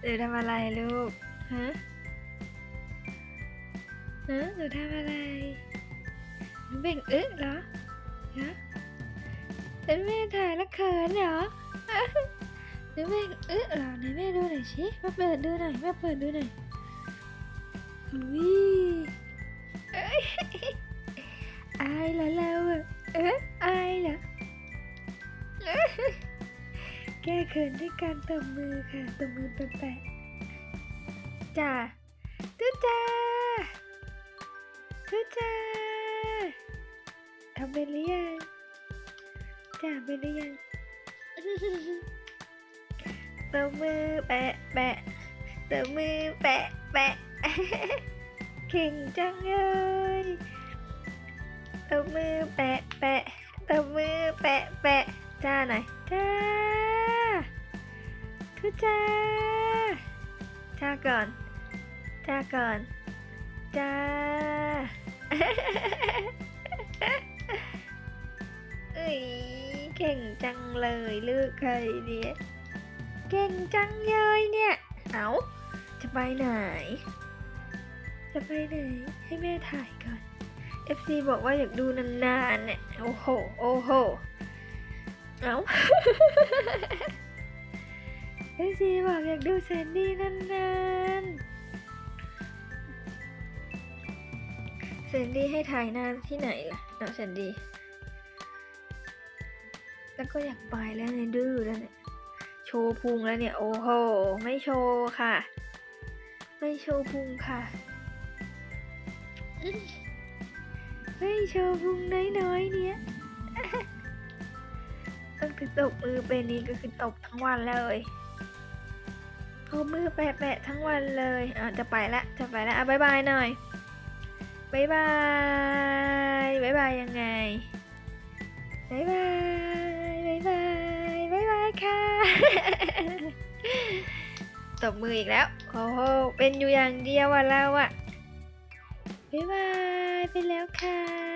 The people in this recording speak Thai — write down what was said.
หนูทำอะไรลูก ฮะฮะหนูทำอะไรหนูเบ่งอึเหรอฮะเป็นแม่ถ่ายแล้วเขินเหรอหนูเบ่งอึเหรอไหนแม่ดูหน่อยสิมาเปิดดูหน่อยมาเปิดดูหน่อยอุ้ยเอ้ยอายเหรอเราอะเอ๊ะอายเหรอ แก้เขินด้วยการตบมือค่ะตบมือแปะๆจ้าทุจ้าทุจ้าทำเป็นหรือยังจ้าเป็นหรือยังตบมือแปะแปะตบมือแปะแปะเก่งจังเลยตบมือแปะแปะตบมือแปะแปะจ้าหน่อยจ้า ทุจ้าจ้าก่อนจ้าก่อนจ้าเอ้ยเก่งจังเลยลูกใครเนี่ยเก่งจังเลยเนี่ย เอาจะไปไหน จะไปไหน ให้แม่ถ่ายก่อน FC บอกว่าอยากดูนานๆเนี่ย โอ้โห โอ้โห เอา FC บอกอยากดูแซนดี้นานๆแซนดี้ให้ถ่ายนานที่ไหนล่ะเอาแซนดี้แล้วก็อยากไปแล้วเนี่ยดื้อแล้วเนี่ยโชว์พุงแล้วเนี่ย โอ้โห ไม่โชว์ค่ะ ไม่โชว์พุงค่ะไม่โชว์พุงน้อยๆเนี่ยตั้งแต่ตบมือเป็นนี้ก็คือตบทั้งวันเลย เอามือแปะๆทั้งวันเลยอะจะไปละจะไปละอะบายบายหน่อยบายบายบายบายยังไงบายบายบายบายบายบายค่ะตบมืออีกแล้วโอ้โหเป็นอยู่อย่างเดียวอะเราอะบายบายไปแล้วค่ะ